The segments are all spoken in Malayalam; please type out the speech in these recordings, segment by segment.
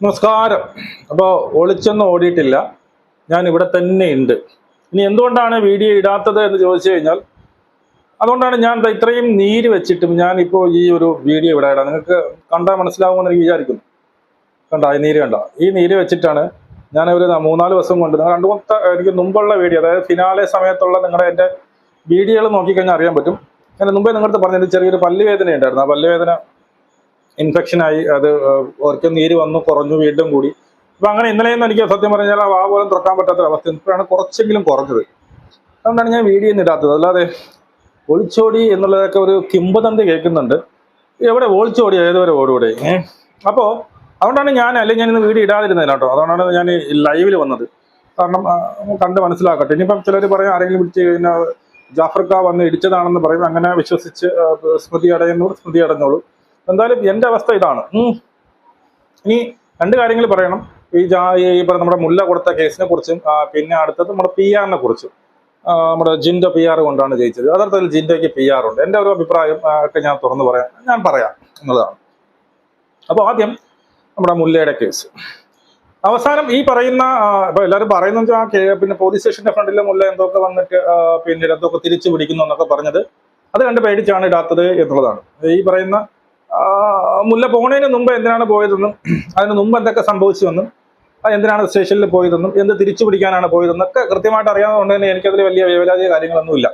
നമസ്കാരം. അപ്പോൾ ഒളിച്ചൊന്നും ഓടിയിട്ടില്ല. ഞാൻ ഇവിടെ തന്നെ ഉണ്ട്. ഇനി എന്തുകൊണ്ടാണ് വീഡിയോ ഇടാത്തത് എന്ന് ചോദിച്ചു കഴിഞ്ഞാൽ അതുകൊണ്ടാണ് ഞാൻ ഇത്രയും നീര് വെച്ചിട്ടും ഞാൻ ഇപ്പോൾ ഈ ഒരു വീഡിയോ ഇവിടെ ഇടാം. നിങ്ങൾക്ക് കണ്ടാൽ മനസ്സിലാവുമെന്ന് എനിക്ക് വിചാരിക്കുന്നു. കണ്ട ഈ നീര് കണ്ട. ഈ നീര് വെച്ചിട്ടാണ് ഞാൻ ഒരു മൂന്നാൽ ദിവസം കൊണ്ട് നിങ്ങൾ രണ്ടു മൂത്ത എനിക്ക് മുമ്പുള്ള വീഡിയോ അതായത് ഫിനാലെ സമയത്തുള്ള നിങ്ങളുടെ എന്റെ വീഡിയോകൾ നോക്കിക്കഴിഞ്ഞാൽ അറിയാൻ പറ്റും. ഞാൻ മുമ്പേ നിങ്ങളുടെ പറഞ്ഞത് ചെറിയൊരു പല്ലുവേദന ഉണ്ടായിരുന്നു ആ പല്ല് വേദന ഇൻഫെക്ഷനായി അത് ഒരിക്കൽ നീര് വന്നു കുറഞ്ഞു വീണ്ടും കൂടി. അപ്പൊ അങ്ങനെ ഇന്നലെയൊന്നും എനിക്ക് സത്യം പറഞ്ഞാൽ ആ വാ പോലും തുറക്കാൻ പറ്റാത്ത അവസ്ഥ ഇപ്പോഴാണ് കുറച്ചെങ്കിലും കുറഞ്ഞത്. അതുകൊണ്ടാണ് ഞാൻ വീഡിയോ ഇടാത്തത്. അല്ലാതെ ഒളിച്ചോടി എന്നുള്ളതൊക്കെ ഒരു കിംബതന്തി കേൾക്കുന്നുണ്ട്. എവിടെ ഒളിച്ചോടി ഏതുവരെ ഓടുകൂടെ? ഏഹ് അപ്പോൾ അതുകൊണ്ടാണ് ഞാൻ അല്ലെങ്കിൽ ഞാൻ ഇന്ന് വീഡിയോ ഇടാതിരുന്നത് കേട്ടോ. അതുകൊണ്ടാണ് ഞാൻ ലൈവിൽ വന്നത്. കാരണം കണ്ട് മനസ്സിലാക്കട്ടെ. ഇനിയിപ്പം ചിലർ പറയും ആരെങ്കിലും വിളിച്ച് കഴിഞ്ഞാൽ ജാഫർക്ക വന്ന് ഇടിച്ചതാണെന്ന് പറയും. അങ്ങനെ വിശ്വസിച്ച് സ്മൃതി അടയുന്നു സ്മൃതി അടഞ്ഞോളൂ. എന്തായാലും എന്റെ അവസ്ഥ ഇതാണ്. ഇനി രണ്ട് കാര്യങ്ങൾ പറയണം. ഈ ജാ ഈ പറഞ്ഞ നമ്മുടെ മുല്ല കൊടുത്ത കേസിനെ കുറിച്ചും പിന്നെ അടുത്തത് നമ്മുടെ പി ആറിനെ കുറിച്ചും. നമ്മുടെ ജിൻഡോ പി ആർ കൊണ്ടാണ് ജയിച്ചത്. അതർത്ഥത്തിൽ ജിൻഡോയ്ക്ക് പി ആർ ഉണ്ട്. എന്റെ ഒരു അഭിപ്രായം ഒക്കെ ഞാൻ തുറന്നു പറയാം. ഞാൻ പറയാം എന്നുള്ളതാണ്. അപ്പോൾ ആദ്യം നമ്മുടെ മുല്ലയുടെ കേസ്. അവസാനം ഈ പറയുന്ന ഇപ്പൊ എല്ലാവരും പറയുന്ന വെച്ചാൽ പിന്നെ പോലീസ് സ്റ്റേഷന്റെ ഫ്രണ്ടിലെ മുല്ല എന്തൊക്കെ വന്നിട്ട് പിന്നെ എന്തൊക്കെ തിരിച്ചു പിടിക്കുന്നു എന്നൊക്കെ പറഞ്ഞത് അത് കണ്ട് പേടിച്ചാണ് ഇടാത്തത് എന്നുള്ളതാണ്. ഈ പറയുന്ന മുല്ല പോണതിന് മുമ്പ് എന്തിനാണ് പോയതെന്നും അതിന് മുമ്പ് എന്തൊക്കെ സംഭവിച്ചുവെന്നും എന്തിനാണ് സ്റ്റേഷനിൽ പോയതെന്നും എന്ത് തിരിച്ചു പിടിക്കാനാണ് പോയതെന്നും ഒക്കെ കൃത്യമായിട്ട് അറിയാവുന്നതുകൊണ്ട് തന്നെ എനിക്കതിൽ വലിയ വേവലാതിയ കാര്യങ്ങളൊന്നുമില്ല.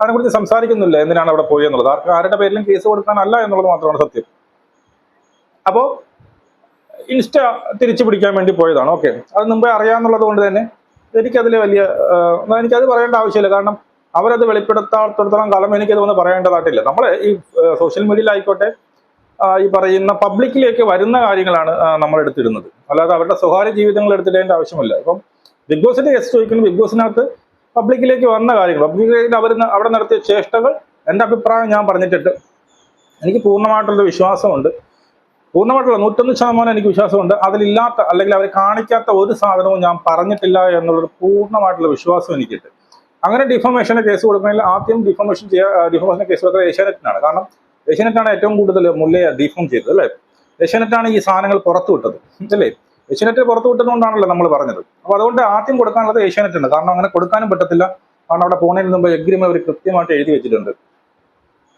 അതിനെക്കുറിച്ച് സംസാരിക്കുന്നില്ല എന്തിനാണ് അവിടെ പോയെന്നുള്ളത്. ആർക്ക് ആരുടെ പേരിലും കേസ് കൊടുക്കാനല്ല എന്നുള്ളത് മാത്രമാണ് സത്യം. അപ്പോൾ ഇൻസ്റ്റ തിരിച്ചു പിടിക്കാൻ വേണ്ടി പോയതാണ്. ഓക്കെ. അത് മുമ്പേ അറിയാമെന്നുള്ളത് കൊണ്ട് തന്നെ എനിക്കതിൽ വലിയ എനിക്കത് പറയേണ്ട ആവശ്യമില്ല. കാരണം അവരത് വെളിപ്പെടുത്താത്തടത്തോളം കാലം എനിക്കത് ഒന്ന് പറയേണ്ടതായിട്ടില്ല. നമ്മളെ ഈ സോഷ്യൽ മീഡിയയിലായിക്കോട്ടെ ഈ പറയുന്ന പബ്ലിക്കിലേക്ക് വരുന്ന കാര്യങ്ങളാണ് നമ്മൾ എടുത്തിരുന്നത് അല്ലാതെ അവരുടെ സ്വകാര്യ ജീവിതങ്ങൾ എടുത്തിടേണ്ട ആവശ്യമില്ല. ഇപ്പം ബിഗ് ബോസിന്റെ കേസ് ചോദിക്കുന്നത് ബിഗ് ബോസിനകത്ത് പബ്ലിക്കിലേക്ക് വന്ന കാര്യങ്ങൾ. പബ്ലിക്കിലേക്ക് അവർ അവിടെ നടത്തിയ ചേഷ്ടകൾ എന്റെ അഭിപ്രായം ഞാൻ പറഞ്ഞിട്ടിട്ട് എനിക്ക് പൂർണമായിട്ടുള്ള വിശ്വാസമുണ്ട്. പൂർണമായിട്ടുള്ള നൂറ്റൊന്ന് ശതമാനം എനിക്ക് വിശ്വാസമുണ്ട്. അതിലില്ലാത്ത അല്ലെങ്കിൽ അവർ കാണിക്കാത്ത ഒരു സാധനവും ഞാൻ പറഞ്ഞിട്ടില്ല എന്നുള്ളൊരു പൂർണമായിട്ടുള്ള വിശ്വാസം എനിക്കുണ്ട്. അങ്ങനെ ഡിഫോമേഷന് കേസ് കൊടുക്കണമെങ്കിൽ ആദ്യം ഡിഫോമേഷൻ ചെയ്യുക ഡിഫോമേഷന് കേസ് കൊടുക്കുന്നത് ഏഷ്യാനെറ്റിനാണ്. കാരണം ഏഷ്യാനെറ്റാണ് ഏറ്റവും കൂടുതൽ മുല്ലയെ ഡിഫോം ചെയ്തത് അല്ലേ? ഏഷ്യാനെറ്റാണ് ഈ സാധനങ്ങൾ പുറത്തു വിട്ടത് അല്ലേ? ഏഷ്യാനെറ്റ് പുറത്തു വിട്ടതുകൊണ്ടാണല്ലോ നമ്മൾ പറഞ്ഞത്. അപ്പോൾ അതുകൊണ്ട് ആദ്യം കൊടുക്കാനുള്ളത് ഏഷ്യനെറ്റ് ഉണ്ട് കാരണം അങ്ങനെ കൊടുക്കാനും പറ്റത്തില്ല. കാരണം അവിടെ പോണതിന് മുമ്പ് എഗ്രിമെന്റ് അവർ കൃത്യമായിട്ട് എഴുതി വെച്ചിട്ടുണ്ട്.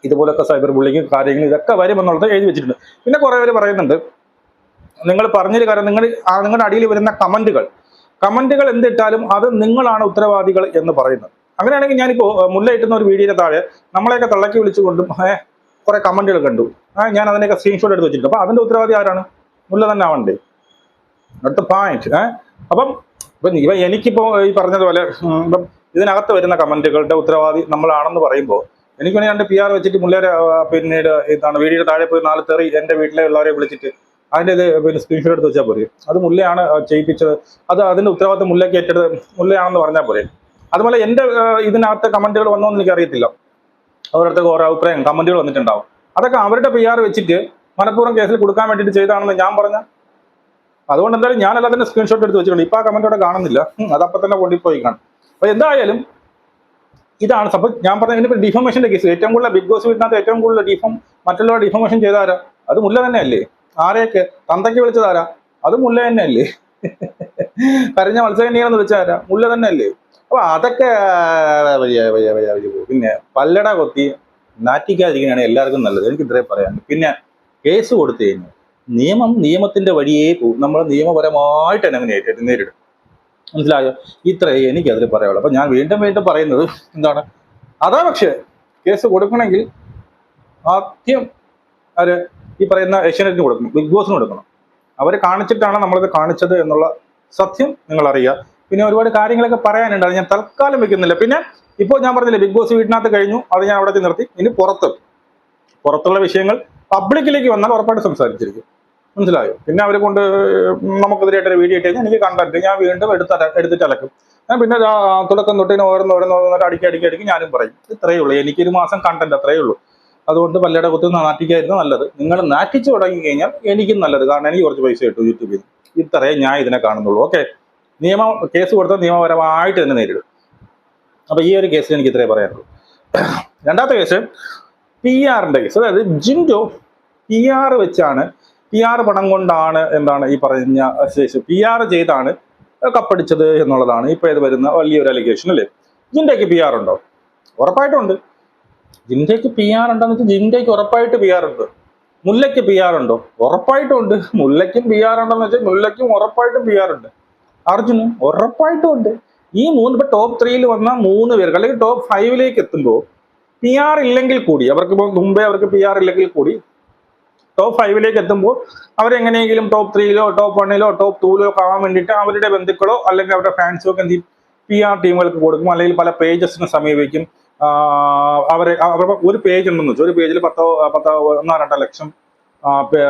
ഇതുപോലൊക്കെ സൈബർ ബുള്ളിങ് കാര്യങ്ങൾ ഇതൊക്കെ വരുമെന്നുള്ളത് എഴുതി വെച്ചിട്ടുണ്ട്. പിന്നെ കുറെ പേര് പറയുന്നുണ്ട് നിങ്ങൾ പറഞ്ഞൊരു കാര്യം നിങ്ങൾ നിങ്ങളുടെ അടിയിൽ വരുന്ന കമന്റുകൾ. കമന്റുകൾ എന്തിട്ടാലും അത് നിങ്ങളാണ് ഉത്തരവാദികൾ എന്ന് പറയുന്നത്. അങ്ങനെയാണെങ്കിൽ ഞാനിപ്പോ ഏഹ്, മുല്ല ഇട്ടുന്ന ഒരു വീഡിയോയുടെ താഴെ നമ്മളെയൊക്കെ തള്ളക്കി വിളിച്ചുകൊണ്ടും കുറെ കമന്റുകൾ കണ്ടു. ആ ഞാൻ അതിനൊക്കെ സ്ക്രീൻഷോട്ട് എടുത്ത് വെച്ചിട്ടുണ്ട്. അപ്പൊ അതിന്റെ ഉത്തരവാദി ആരാണ്? മുല്ല തന്നെ ആവണ്ടേ? അടുത്ത പോയിന്റ് ഏഹ് അപ്പം ഇപ്പം ഇവ എനിക്കിപ്പോ ഈ പറഞ്ഞതുപോലെ ഇപ്പം ഇതിനകത്ത് വരുന്ന കമന്റുകളുടെ ഉത്തരവാദി നമ്മളാണെന്ന് പറയുമ്പോൾ എനിക്ക് വേണമെങ്കിൽ രണ്ട് പി ആർ വെച്ചിട്ട് മുല്ലേരെ പിന്നീട് ഇതാണ് വീടിന്റെ താഴെ പോയി നാല് തെറി എന്റെ വീട്ടിലെ ഉള്ളവരെ വിളിച്ചിട്ട് അതിന്റെ ഇത് പിന്നെ സ്ക്രീൻഷോട്ട് എടുത്ത് വെച്ചാൽ പോരെ. അത് മുല്ലയാണ് ചെയ്യിപ്പിച്ചത്. അത് അതിന്റെ ഉത്തരവാദിത്വം മുല്ലയ്ക്ക് ഏറ്റെടുത്ത് മുല്ലയാണെന്ന് പറഞ്ഞാൽ പോരെ. അതുപോലെ എന്റെ ഇതിനകത്ത് കമന്റുകൾ വന്നോ എന്ന് എനിക്കറിയത്തില്ല. ഓരോരുത്തർക്ക് ഓരോ അഭിപ്രായം കമന്റുകൾ വന്നിട്ടുണ്ടാവും. അതൊക്കെ അവരുടെ പി ആർ വെച്ചിട്ട് മനഃപൂർവം കേസിൽ കൊടുക്കാൻ വേണ്ടിയിട്ട് ചെയ്താണെന്ന് ഞാൻ പറഞ്ഞ. അതുകൊണ്ട് എന്തായാലും ഞാൻ എല്ലാത്തിന്റെ സ്ക്രീൻഷോട്ട് എടുത്ത് വെച്ചിട്ടുണ്ട്. ഇപ്പൊ ആ കമന്റ് അവിടെ കാണുന്നില്ല. അതപ്പം തന്നെ കൊണ്ടുപോയി കാണും അപ്പൊ എന്തായാലും ഇതാണ് സപ്പോസ് ഞാൻ പറഞ്ഞ ഇതിന്റെ ഡിഫോമേഷന്റെ കേസ് ഏറ്റവും കൂടുതൽ ബിഗ് ബോസ് വീട്ടിനകത്ത് ഏറ്റവും കൂടുതൽ ഡിഫോം മറ്റുള്ളവർ ഡിഫോമേഷൻ ചെയ്താരാ അത് മുല്ല തന്നെയല്ലേ? ആരെയൊക്കെ? തന്തയ്ക്ക് വിളിച്ചതാരാ? അത് മുല്ല തന്നെയല്ലേ? കരഞ്ഞ മത്സരകന്യാണെന്ന് വിളിച്ചാരാ മുല്ല തന്നെയല്ലേ? അപ്പൊ അതൊക്കെ പിന്നെ പല്ലട കൊത്തി നാറ്റിക്കാതിരിക്കുന്നതാണ് എല്ലാവർക്കും നല്ലത്. എനിക്ക് ഇത്രേ പറയാൻ പിന്നെ കേസ് കൊടുത്തു കഴിഞ്ഞാൽ നിയമം നിയമത്തിന്റെ വഴിയേ പോകും നമ്മൾ നിയമപരമായിട്ട് തന്നെ അങ്ങനെ നേരിടും. മനസ്സിലായോ? ഇത്രേ എനിക്ക് അതിൽ പറയാനുള്ളൂ. അപ്പൊ ഞാൻ വീണ്ടും വീണ്ടും പറയുന്നത് എന്താണ്? അതാ പക്ഷേ കേസ് കൊടുക്കണമെങ്കിൽ ആദ്യം അവർ ഈ പറയുന്ന ഏഷ്യാനെറ്റിന് കൊടുക്കണം. ബിഗ് ബോസിന് കൊടുക്കണം. അവരെ കാണിച്ചിട്ടാണ് നമ്മളിത് കാണിച്ചത് എന്നുള്ള സത്യം നിങ്ങൾ അറിയുക പിന്നെ ഒരുപാട് കാര്യങ്ങളൊക്കെ പറയാനുണ്ട് അത് ഞാൻ തൽക്കാലം വെക്കുന്നില്ല. പിന്നെ ഇപ്പോൾ ഞാൻ പറഞ്ഞില്ലേ ബിഗ് ബോസ് വീട്ടിനകത്ത് കഴിഞ്ഞു അത് ഞാൻ അവിടെ നിർത്തി. ഇനി പുറത്ത് പുറത്തുള്ള വിഷയങ്ങൾ പബ്ലിക്കിലേക്ക് വന്നാൽ ഉറപ്പായിട്ട് സംസാരിച്ചിരിക്കും. മനസ്സിലായോ? പിന്നെ അവരെ കൊണ്ട് നമുക്കെതിരായിട്ടൊരു വീഡിയോ ഇട്ട് കഴിഞ്ഞാൽ എനിക്ക് കണ്ടന്റ് ഞാൻ വീണ്ടും എടുത്ത് എടുത്തിട്ട് അലക്കും. ഞാൻ പിന്നെ തുടക്കം തൊട്ടിന് ഓരോന്ന് ഓരോന്ന് ഓരോന്നോട്ട് അടിക്കി അടിക്കി അടിക്കി ഞാനും പറയും. ഇത്രയേ ഉള്ളൂ. എനിക്കൊരു മാസം കണ്ടന്റ് അത്രയേ ഉള്ളൂ. അതുകൊണ്ട് പല്ലയുടെ കുത്തി നാട്ടിക്കായിരുന്നു നല്ലത്. നിങ്ങൾ നാറ്റിച്ചു തുടങ്ങി കഴിഞ്ഞാൽ എനിക്കും നല്ലത്. കാരണം എനിക്ക് കുറച്ച് പൈസ കിട്ടും യൂട്യൂബിൽ. ഇത്രയേ ഞാൻ ഇതിനെ കാണുന്നുള്ളൂ. ഓക്കെ നിയമം കേസ് കൊടുത്താൽ നിയമപരമായിട്ട് തന്നെ നേരിടും അപ്പൊ ഈ ഒരു കേസിൽ എനിക്ക് ഇത്രേ പറയാനുള്ളൂ രണ്ടാമത്തെ കേസ് പി ആറിന്റെ കേസ് അതായത് ജിൻഡോ പി ആർ വെച്ചാണ് പി ആർ പണം കൊണ്ടാണ് എന്താണ് ഈ പറഞ്ഞ ശേഷം പി ആർ ചെയ്താണ് കപ്പടിച്ചത് എന്നുള്ളതാണ് ഇപ്പൊ ഇത് വരുന്ന വലിയൊരു അലിഗേഷൻ അല്ലേ ജിൻഡയ്ക്ക് പി ആർ ഉണ്ടോ ഉറപ്പായിട്ടുണ്ട് ജിൻഡയ്ക്ക് പി ആർ ഉണ്ടെന്ന് വെച്ചാൽ ജിൻഡയ്ക്ക് ഉറപ്പായിട്ട് പി ആർ ഉണ്ട് മുല്ലയ്ക്ക് പി ആർ ഉണ്ടോ ഉറപ്പായിട്ടുണ്ട് മുല്ലയ്ക്കും പി ആർ ഉണ്ടെന്ന് വെച്ചാൽ മുല്ലയ്ക്കും ഉറപ്പായിട്ടും പി ആർ ഉണ്ട് അർജുനും ഉറപ്പായിട്ടും ഉണ്ട് ഈ മൂന്ന് ഇപ്പൊ ടോപ്പ് ത്രീയിൽ വന്ന മൂന്ന് പേർക്ക് അല്ലെങ്കിൽ ടോപ്പ് ഫൈവിലേക്ക് എത്തുമ്പോൾ പി ആർ ഇല്ലെങ്കിൽ കൂടി അവർക്ക് ഇപ്പോൾ മുമ്പേ അവർക്ക് പി ആർ ഇല്ലെങ്കിൽ കൂടി ടോപ്പ് ഫൈവിലേക്ക് എത്തുമ്പോൾ അവരെങ്ങനെയെങ്കിലും ടോപ്പ് ത്രീയിലോ ടോപ്പ് വണ്ണിലോ ടോപ്പ് ടൂയിലോ ആവാൻ വേണ്ടിയിട്ട് അവരുടെ ബന്ധുക്കളോ അല്ലെങ്കിൽ അവരുടെ ഫാൻസോ ഒക്കെ എന്ത് പി ആർ ടീമുകൾക്ക് കൊടുക്കും. അല്ലെങ്കിൽ പല പേജസിനെ സമീപിക്കും. അവർ ഒരു പേജ് ഉണ്ടെന്ന് വെച്ചാൽ ഒരു പേജിൽ പത്തോ പത്തോ ഒന്നോ രണ്ടോ ലക്ഷം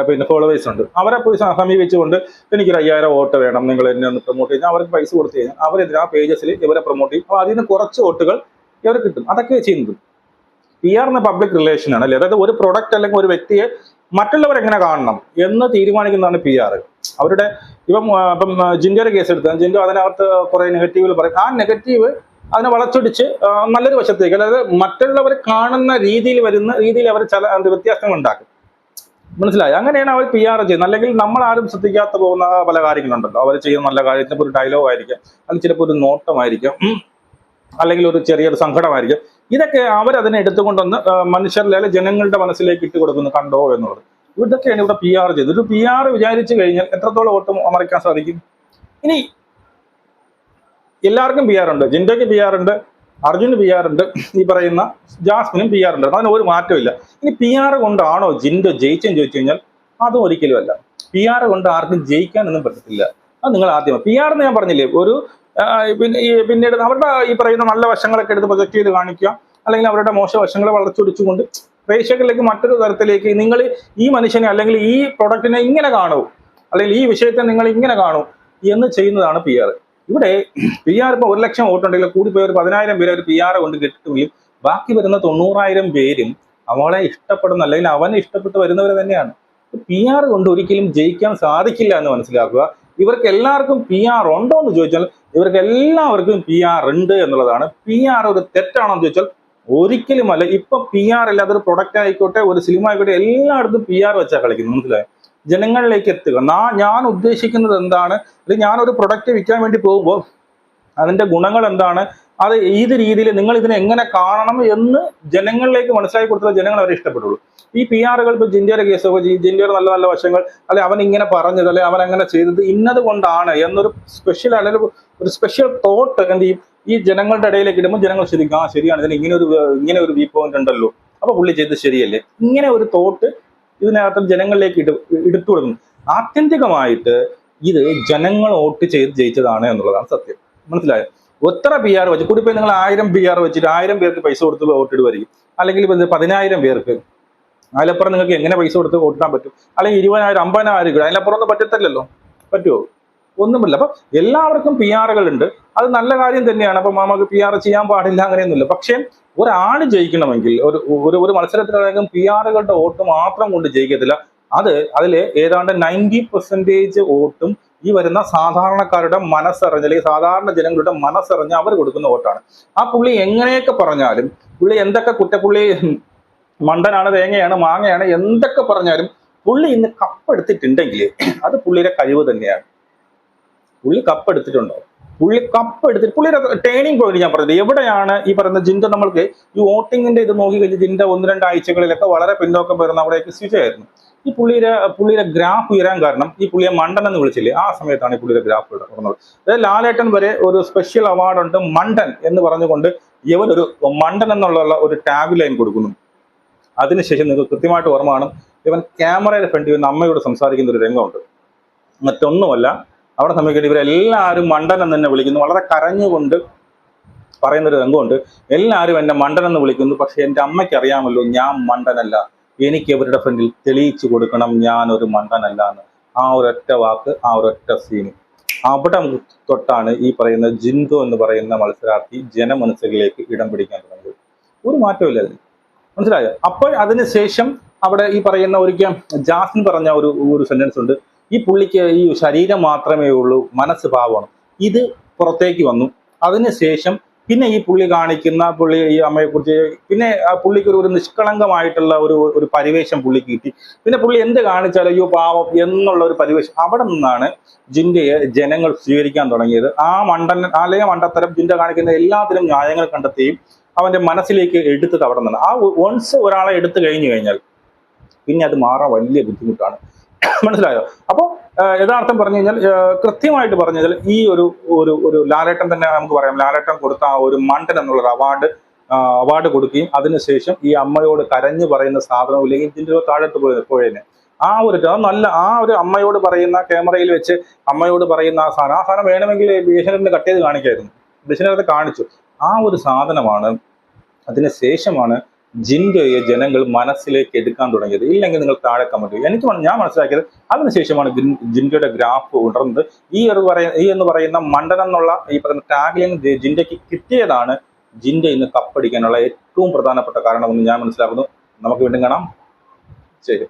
പിന്നെ ഫോളോവേഴ്സ് ഉണ്ട്. അവരെ പോയി സമീപിച്ചുകൊണ്ട് എനിക്കൊരു അയ്യായിരം വോട്ട് വേണം. നിങ്ങൾ എന്നെ ഒന്ന് പ്രൊമോട്ട് ചെയ്താൽ അവർക്ക് പൈസ കൊടുത്തു കഴിഞ്ഞാൽ അവരെതിരെ ആ പേജസിൽ ഇവരെ പ്രൊമോട്ട് ചെയ്യും? അപ്പോൾ നിന്ന് കുറച്ച് വോട്ടുകൾ ഇവർ കിട്ടും. അതൊക്കെ ചെയ്യുന്നത്. പി ആർ എന്ന പബ്ലിക് റിലേഷൻ ആണ്. അല്ലേ? അതായത് ഒരു പ്രൊഡക്റ്റ് അല്ലെങ്കിൽ ഒരു വ്യക്തിയെ മറ്റുള്ളവർ എങ്ങനെ കാണണം എന്ന് തീരുമാനിക്കുന്നതാണ് പി ആർ അവരുടെ ഇപ്പം ഇപ്പം ജിൻഡോ ജിൻഡോയുടെ കേസ് എടുത്താൽ ജിൻഡോ അതിനകത്ത് കുറേ നെഗറ്റീവുകൾ പറയും. ആ നെഗറ്റീവ് അതിനെ വളച്ചൊടിച്ച് നല്ലൊരു വശത്തേക്ക് അതായത് മറ്റുള്ളവർ കാണുന്ന രീതിയിൽ വരുന്ന രീതിയിൽ അവർ ചില വ്യത്യാസങ്ങൾ ഉണ്ടാക്കും. മനസ്സിലായി? അങ്ങനെയാണ് അവർ പി ആർ ചെയ്യുന്നത്. അല്ലെങ്കിൽ നമ്മൾ ആരും ശ്രദ്ധിക്കാത്ത പോകുന്ന പല കാര്യങ്ങളുണ്ടല്ലോ. അവർ ചെയ്യുന്ന നല്ല കാര്യം ചിലപ്പോൾ ഒരു ഡയലോഗ് ആയിരിക്കും അല്ലെങ്കിൽ ചിലപ്പോൾ ഒരു നോട്ടമായിരിക്കും അല്ലെങ്കിൽ ഒരു ചെറിയൊരു സങ്കടമായിരിക്കും. ഇതൊക്കെ അവരതിനെ എടുത്തുകൊണ്ടൊന്ന് മനുഷ്യരിലെ അല്ലെങ്കിൽ ജനങ്ങളുടെ മനസ്സിലേക്ക് ഇട്ട് കൊടുക്കുന്നു കണ്ടോ എന്നുള്ളത്. ഇതൊക്കെയാണ് ഇവിടെ പി ആർ ചെയ്തത്. ഒരു പി ആർ വിചാരിച്ചു കഴിഞ്ഞാൽ എത്രത്തോളം വോട്ട് മറിക്കാൻ സാധിക്കും? ഇനി എല്ലാവർക്കും പി ആർ ഉണ്ട്. ജിൻഡോയ്ക്ക് പി ആർ ഉണ്ട്. അർജുന് പി ആർ ഉണ്ട്. ഈ പറയുന്ന ജാസ്മിനും പി ആർ ഉണ്ട്. അതിന് ഒരു മാറ്റമില്ല ഇനി പി ആർ കൊണ്ടാണോ ജിൻഡോ ജയിച്ചെന്ന് ചോദിച്ചു കഴിഞ്ഞാൽ അതും ഒരിക്കലും അല്ല. പി ആർ കൊണ്ട് ആർക്കും ജയിക്കാനൊന്നും പറ്റത്തില്ല. അത് നിങ്ങൾ ആദ്യം പി ആർ എന്ന് ഞാൻ പറഞ്ഞില്ലേ ഒരു പിന്നെ പിന്നീട് അവരുടെ ഈ പറയുന്ന നല്ല വശങ്ങളൊക്കെ എടുത്ത് പ്രൊജക്ട് ചെയ്ത് കാണിക്കുക അല്ലെങ്കിൽ അവരുടെ മോശ വശങ്ങളെ വളച്ചൊടിച്ചുകൊണ്ട് പ്രേക്ഷകരിലേക്ക് മറ്റൊരു തരത്തിലേക്ക് നിങ്ങൾ ഈ മനുഷ്യനെ അല്ലെങ്കിൽ ഈ പ്രൊഡക്റ്റിനെ ഇങ്ങനെ കാണൂ അല്ലെങ്കിൽ ഈ വിഷയത്തെ നിങ്ങൾ ഇങ്ങനെ കാണൂ എന്ന് ചെയ്യുന്നതാണ് പി ആർ ഇവിടെ പി ആർ ഇപ്പൊ ഒരു ലക്ഷം വോട്ടുണ്ടെങ്കിൽ കൂടിപ്പോയി ഒരു പതിനായിരം പേര് ഒരു പി ആർ കൊണ്ട് കിട്ടുകയും ബാക്കി വരുന്ന തൊണ്ണൂറായിരം പേരും അവളെ ഇഷ്ടപ്പെടുന്ന അല്ലെങ്കിൽ അവനെ ഇഷ്ടപ്പെട്ട് വരുന്നവർ തന്നെയാണ്. പി ആർ കൊണ്ട് ഒരിക്കലും ജയിക്കാൻ സാധിക്കില്ല എന്ന് മനസ്സിലാക്കുക. ഇവർക്ക് എല്ലാവർക്കും പി ആർ ഉണ്ടോ എന്ന് ചോദിച്ചാൽ ഇവർക്ക് എല്ലാവർക്കും പി ആർ ഉണ്ട് എന്നുള്ളതാണ്. പി ആർ ഒരു തെറ്റാണോ എന്ന് ചോദിച്ചാൽ ഒരിക്കലും അല്ല ഇപ്പൊ പി ആർ ഇല്ലാതെ ഒരു പ്രൊഡക്റ്റ് ആയിക്കോട്ടെ ഒരു സിനിമ ആയിക്കോട്ടെ എല്ലായിടത്തും പി ആർ വെച്ചാൽ കളിക്കുന്നത്. മനസ്സിലായോ? ജനങ്ങളിലേക്ക് എത്തുക. നാ- ഞാൻ ഉദ്ദേശിക്കുന്നത് എന്താണ്? അത് ഞാനൊരു പ്രൊഡക്റ്റ് വിൽക്കാൻ വേണ്ടി പോകുമ്പോൾ അതിന്റെ ഗുണങ്ങൾ എന്താണ്? അത് ഏത് രീതിയിൽ നിങ്ങൾ ഇതിനെ എങ്ങനെ കാണണം എന്ന് ജനങ്ങളിലേക്ക് മനസ്സിലാക്കി കൊടുത്താൽ ജനങ്ങൾ അവരെ ഇഷ്ടപ്പെട്ടുള്ളൂ ഈ പി ആറുകൾ ഇപ്പോൾ ജിൻഡിയുടെ കേസൊക്കെ ജിൻഡിയുടെ നല്ല നല്ല വശങ്ങൾ അല്ലെ അവൻ ഇങ്ങനെ പറഞ്ഞത് അല്ലെ അവൻ അങ്ങനെ ചെയ്തത് ഇന്നത് കൊണ്ടാണ് എന്നൊരു സ്പെഷ്യൽ അല്ലെങ്കിൽ ഒരു സ്പെഷ്യൽ തോട്ട് എന്ത് ചെയ്യും? ഈ ജനങ്ങളുടെ ഇടയിലേക്ക് ഇടുമ്പോൾ ജനങ്ങൾ ശരിക്കും ആ ശരിയാണ് ഇതിന് ഇങ്ങനെ ഒരു ഇങ്ങനെ ഒരു വ്യൂ പോയിന്റ് ഉണ്ടല്ലോ. അപ്പൊ പുള്ളി ചെയ്ത് ശരിയല്ലേ? ഇങ്ങനെ ഒരു തോട്ട് ഇതിനകത്ത് ജനങ്ങളിലേക്ക് ഇട എടുത്തു കൊടുക്കുന്നു. ആത്യന്തികമായിട്ട് ഇത് ജനങ്ങൾ വോട്ട് ചെയ്ത് ജയിച്ചതാണ് എന്നുള്ളതാണ് സത്യം. മനസ്സിലായത് എത്ര പി ആർ വെച്ച് കൂടിപ്പോയി നിങ്ങൾ ആയിരം പി ആർ വെച്ചിട്ട് ആയിരം പേർക്ക് പൈസ കൊടുത്ത് വോട്ട് ഇടുമായിരിക്കും അല്ലെങ്കിൽ ഇപ്പൊ പതിനായിരം പേർക്ക്. അതിലപ്പുറം നിങ്ങൾക്ക് എങ്ങനെ പൈസ കൊടുത്ത് വോട്ടിടാൻ പറ്റും? അല്ലെങ്കിൽ ഇരുപതിനായിരം അമ്പതിനായിരം അതിലപ്പുറം ഒന്നും പറ്റത്തില്ലല്ലോ. പറ്റുമോ ഒന്നുമില്ല. അപ്പൊ എല്ലാവർക്കും പി ആറുകൾ ഉണ്ട് അത് നല്ല കാര്യം തന്നെയാണ്. അപ്പൊ നമുക്ക് പി ആർ ചെയ്യാൻ പാടില്ല അങ്ങനെയൊന്നുമില്ല. പക്ഷേ ഒരാൾ ജയിക്കണമെങ്കിൽ ഒരു ഒരു ഒരു പി ആറുകളുടെ വോട്ട് മാത്രം കൊണ്ട് ജയിക്കത്തില്ല. അത് അതിൽ ഏതാണ്ട് നയന്റി പെർസെന്റേജ് വോട്ടും ഈ വരുന്ന സാധാരണക്കാരുടെ മനസ്സറിഞ്ഞ് അല്ലെങ്കിൽ സാധാരണ ജനങ്ങളുടെ മനസ്സറിഞ്ഞ് അവർ കൊടുക്കുന്ന വോട്ടാണ്. ആ പുള്ളി എങ്ങനെയൊക്കെ പറഞ്ഞാലും പുള്ളി എന്തൊക്കെ കുറ്റപ്പുള്ളി മണ്ടനാണ് തേങ്ങയാണ് മാങ്ങയാണ് എന്തൊക്കെ പറഞ്ഞാലും പുള്ളി ഇന്ന് കപ്പെടുത്തിട്ടുണ്ടെങ്കിൽ അത് പുള്ളിയുടെ കഴിവ് തന്നെയാണ്. പുള്ളി കപ്പ് എടുത്തിട്ടുണ്ടോ? പുള്ളി കപ്പ് എടുത്തിട്ട് പുള്ളിയുടെ ടേണിംഗ് പോയിന്റ് ഞാൻ പറഞ്ഞത് എവിടെയാണ് ഈ പറയുന്ന ജിൻഡ നമ്മൾക്ക് ഈ വോട്ടിങ്ങിന്റെ ഇത് നോക്കി കഴിഞ്ഞ് ജിൻഡ ഒന്ന് രണ്ട് ആഴ്ചകളിലൊക്കെ വളരെ പിന്നോക്കം വരുന്ന അവിടേക്ക് സ്ഥിതിയായിരുന്നു ഈ പുള്ളിയുടെ പുള്ളിയുടെ ഗ്രാഫ് ഉയരാൻ കാരണം ഈ പുള്ളിയെ മണ്ടൻ എന്ന് വിളിച്ചില്ലേ ആ സമയത്താണ് ഈ പുള്ളിയുടെ ഗ്രാഫ് ഉയർന്നത്. അതായത് ലാലേട്ടൻ വരെ ഒരു സ്പെഷ്യൽ അവാർഡ് ഉണ്ട് മണ്ടൻ എന്ന് പറഞ്ഞുകൊണ്ട് ഇവൻ ഒരു മണ്ടൻ എന്നുള്ള ഒരു ടാഗ് ലൈൻ കൊടുക്കുന്നു. അതിനുശേഷം നിങ്ങൾക്ക് കൃത്യമായിട്ട് ഓർമ്മ കാണും ഇവൻ ക്യാമറയുടെ ഫ്രണ്ടിൽ നിന്ന് അമ്മയോട് സംസാരിക്കുന്ന ഒരു രംഗമുണ്ട്. മറ്റൊന്നുമല്ല അവിടെ സമയത്ത് ഇവരെല്ലാവരും മണ്ടൻ തന്നെ വിളിക്കുന്നു. വളരെ കരഞ്ഞുകൊണ്ട് പറയുന്ന ഒരു രംഗമുണ്ട്. എല്ലാവരും എന്നെ മണ്ടൻ എന്ന് വിളിക്കുന്നു. പക്ഷെ എന്റെ അമ്മയ്ക്ക് അറിയാമല്ലോ ഞാൻ മണ്ടനല്ല. എനിക്ക് അവരുടെ ഫ്രണ്ടിൽ തെളിയിച്ചു കൊടുക്കണം ഞാൻ ഒരു മണ്ടനല്ല എന്ന്. ആ ഒരൊറ്റ വാക്ക് ആ ഒരൊറ്റ സീന് അവിടെ തൊട്ടാണ് ഈ പറയുന്ന ജിൻഡോ എന്ന് പറയുന്ന മത്സരാർത്ഥി ജനമനസ്സുകളിലേക്ക് ഇടം പിടിക്കാൻ തുടങ്ങിയത്. ഒരു മാറ്റമില്ല അതിന്. മനസ്സിലായോ? അപ്പോൾ അതിനുശേഷം അവിടെ ഈ പറയുന്ന ഒരിക്കൽ ജാസിൻ പറഞ്ഞ ഒരു ഒരു സെന്റൻസ് ഉണ്ട്. ഈ പുള്ളിക്ക് ഈ ശരീരം മാത്രമേ ഉള്ളൂ മനസ്സ് പാവണം ഇത് പുറത്തേക്ക് വന്നു. അതിനുശേഷം പിന്നെ ഈ പുള്ളി കാണിക്കുന്ന പുള്ളി ഈ അമ്മയെ കുറിച്ച് പിന്നെ ആ പുള്ളിക്ക് ഒരു നിഷ്കളങ്കമായിട്ടുള്ള ഒരു ഒരു പരിവേഷം പുള്ളിക്ക് കിട്ടി. പിന്നെ പുള്ളി എന്ത് കാണിച്ചാലും അയ്യോ പാവം എന്നുള്ള ഒരു പരിവേഷം. അവിടെ നിന്നാണ് ജിൻഡയെ ജനങ്ങൾ സ്വീകരിക്കാൻ തുടങ്ങിയത്. ആ മണ്ടൻ അല്ലെങ്കിൽ മണ്ടത്തരം ജിൻഡ കാണിക്കുന്ന എല്ലാത്തിനും ന്യായങ്ങൾ കണ്ടെത്തുകയും അവന്റെ മനസ്സിലേക്ക് എടുത്തത് അവിടെ നിന്നാണ്. ആ വൺസ് ഒരാളെ എടുത്തു കഴിഞ്ഞു കഴിഞ്ഞാൽ പിന്നെ അത് മാറാൻ വലിയ ബുദ്ധിമുട്ടാണ്. മനസ്സിലായോ? അപ്പോൾ യഥാർത്ഥം പറഞ്ഞു കഴിഞ്ഞാൽ കൃത്യമായിട്ട് പറഞ്ഞു കഴിഞ്ഞാൽ ഈ ഒരു ഒരു ഒരു ലാലേട്ടൻ തന്നെ നമുക്ക് പറയാം. ലാലേട്ടൻ കൊടുത്ത ആ ഒരു മണ്ടൻ എന്നുള്ളൊരു അവാർഡ് അവാർഡ് കൊടുക്കുകയും അതിനുശേഷം ഈ അമ്മയോട് കരഞ്ഞു പറയുന്ന സാധനം ഇല്ലെങ്കിൽ ഇതിന്റെ താഴോട്ട് പോയി പോയതിന് ആ ഒരു നല്ല ആ ഒരു അമ്മയോട് പറയുന്ന ക്യാമറയിൽ വെച്ച് അമ്മയോട് പറയുന്ന ആ സാധനം ആ സാധനം വേണമെങ്കിൽ ബിഷനറിന് കട്ട് ചെയ്ത് കാണിക്കായിരുന്നു. ബിഷനറിന് കാണിച്ചു. ആ ഒരു സാധനമാണ് അതിന് ശേഷമാണ് ജിൻഡോയെ ജനങ്ങൾ മനസ്സിലേക്ക് എടുക്കാൻ തുടങ്ങിയത്. ഇല്ലെങ്കിൽ നിങ്ങൾ താഴെ കമന്റ് ചെയ്യും എനിക്ക് ഞാൻ മനസ്സിലാക്കിയത് അതിനുശേഷമാണ് ജിൻ- ജിൻഡോയുടെ ഗ്രാഫ് ഉണർന്നത്. ഈ ഒരു പറയുന്ന ഈ എന്ന് പറയുന്ന മണ്ഡലം എന്നുള്ള ഈ പറയുന്ന ടാഗ്ലിങ് ജിൻഡയ്ക്ക് കിട്ടിയതാണ് ജിൻഡ ഇന്ന് കപ്പടിക്കാനുള്ള ഏറ്റവും പ്രധാനപ്പെട്ട കാരണമെന്ന് ഞാൻ മനസ്സിലാക്കുന്നു. നമുക്ക് വീണ്ടും കാണാം. ശരി.